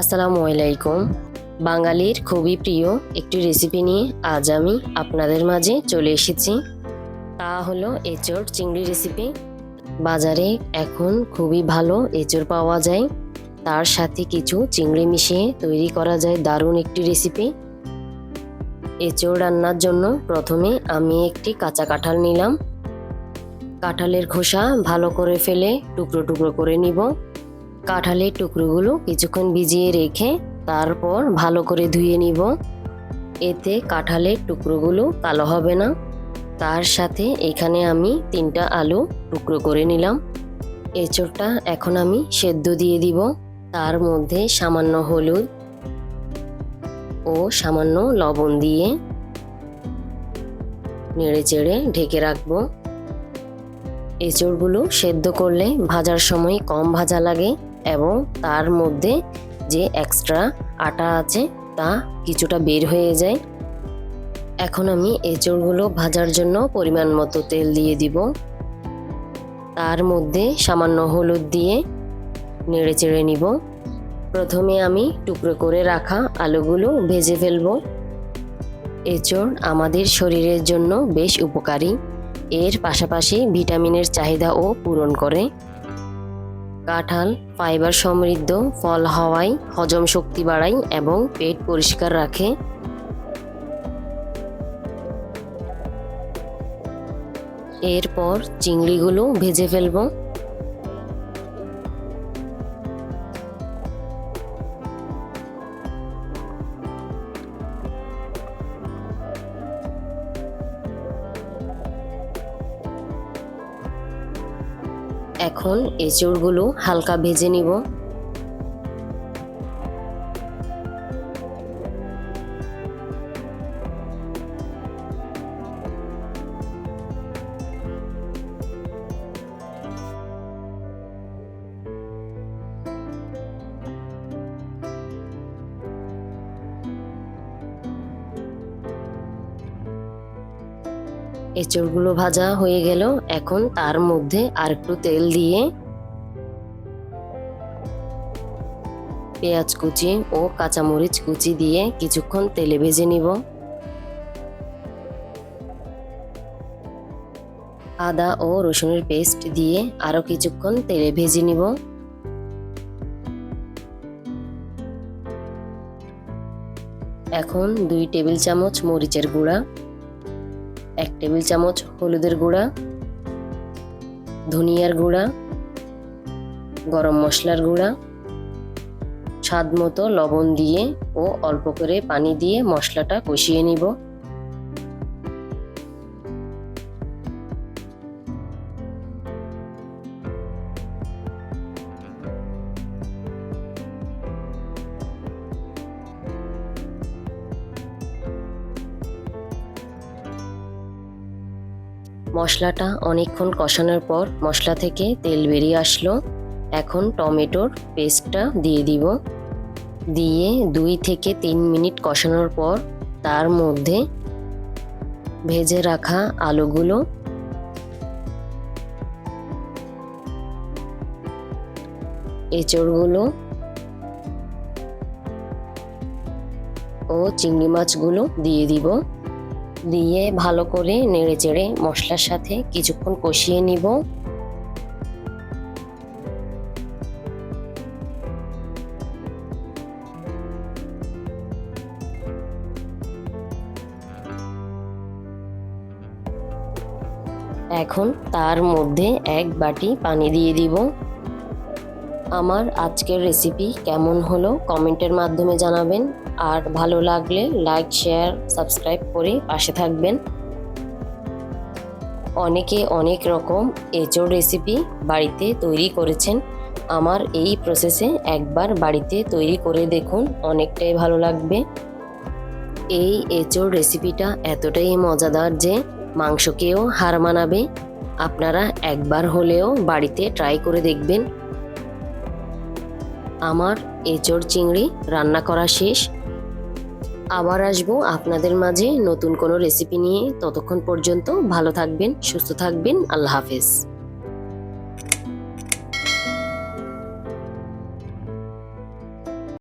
আসসালামু আলাইকুম। বাঙালির খুবই প্রিয় একটি রেসিপি নিয়ে আজ আমি আপনাদের মাঝে চলে এসেছি। তা হলো এঁচড় চিংড়ি রেসিপি বাজারে এখন খুবই ভালো এঁচড় পাওয়া যায়। তার সাথে কিছু চিংড়ি মিশিয়ে তৈরি করা যায় দারুণ একটি রেসিপি এঁচড় রান্নার জন্য প্রথমে আমি একটি কাঁচা কাঁঠাল নিলাম। কাঁঠালের খোসা ভালো করে ফেলে টুকরো টুকরো করে নিব। কাঁঠালের টুকরোগুলো কিছুক্ষণ ভিজিয়ে রেখে তারপর ভালো করে ধুয়ে নিব। এতে কাঁঠালের টুকরোগুলো কালো হবে না। তার সাথে এখানে আমি তিনটা আলু টুকরো করে নিলাম। এঁচড়টা এখন আমি সেদ্ধ দিয়ে দিব। তার মধ্যে সামান্য হলুদ ও সামান্য লবণ দিয়ে নেড়ে চেড়ে ঢেকে রাখব। এঁচড়গুলো সেদ্ধ করলে ভাজার সময় কম ভাজা লাগে। এবং তার মধ্যে যে এক্সট্রা আটা আছে তা কিছুটা বের হয়ে যায়। এখন আমি এঁচড়গুলো ভাজার জন্য পরিমাণ মতো তেল দিয়ে দিব। তার মধ্যে সামান্য হলুদ দিয়ে নেড়ে চেড়ে নিব। প্রথমে আমি টুকরো করে রাখা আলুগুলো ভেজে ফেলব। এঁচড় আমাদের শরীরের জন্য বেশ উপকারী। এর পাশাপাশি ভিটামিনের চাহিদাও পূরণ করে। কাঁঠাল, ফাইবার সমৃদ্ধ, ফল হওয়ায় হজম শক্তি বাড়ায় এবং পেট পরিষ্কার রাখে। এরপর চিংড়িগুলো ভেজে ফেলব। এখন এঁচড়গুলো হালকা ভেজে নিব। এঁচড়গুলো ভাজা হয়ে গেল। এখন তার মধ্যে আর একটু তেল দিয়ে পেঁয়াজ কুচি ও কাঁচামরিচ কুচি দিয়ে কিছুক্ষণ তেলে ভেজে নিব। আদা ও রসুনের পেস্ট দিয়ে আরও কিছুক্ষণ তেলে ভেজে নিব। এখন দুই টেবিল চামচ মরিচের গুঁড়া। এক টেবিল চামচ হলুদের গুঁড়া, ধনিয়ার গুঁড়া, গরম মশলার গুঁড়া স্বাদ মতো লবণ দিয়ে ও অল্প করে পানি দিয়ে মশলাটা কষিয়ে নিব। মশলাটা অনেকক্ষণ কষানোর পর মশলা থেকে তেল বেরিয়ে আসলো। এখন টমেটোর পেস্টটা দিয়ে দিব। দিয়ে দুই থেকে তিন মিনিট কষানোর পর তার মধ্যে ভেজে রাখা আলুগুলো এঁচড়গুলো ও চিংড়ি মাছগুলো দিয়ে দিব। দিয়ে ভালো করে নেড়ে চেড়ে মশলার সাথে কিছুক্ষণ কষিয়ে নিব। এখন তার মধ্যে এক বাটি পানি দিয়ে দিব। আমার আজকের রেসিপি কেমন হলো কমেন্টের মাধ্যমে জানাবেন। আর ভালো লাগলে লাইক শেয়ার সাবস্ক্রাইব করে পাশে থাকবেন। অনেকে অনেক রকম এঁচড় রেসিপি বাড়িতে তৈরি করেছেন। আমার এই প্রসেসে একবার বাড়িতে তৈরি করে দেখুন, অনেকটাই ভালো লাগবে। এই এঁচড় রেসিপিটা এতটাই মজাদার যে মাংসকেও হার মানাবে। আপনারা একবার হলেও বাড়িতে ট্রাই করে দেখবেন। আমার এঁচড় চিংড়ি রান্না করা শেষ। আবার আসব আপনাদের মাঝে নতুন কোনো রেসিপি নিয়ে। ততক্ষণ পর্যন্ত ভালো থাকবেন, সুস্থ থাকবেন। আল্লাহ হাফেজ।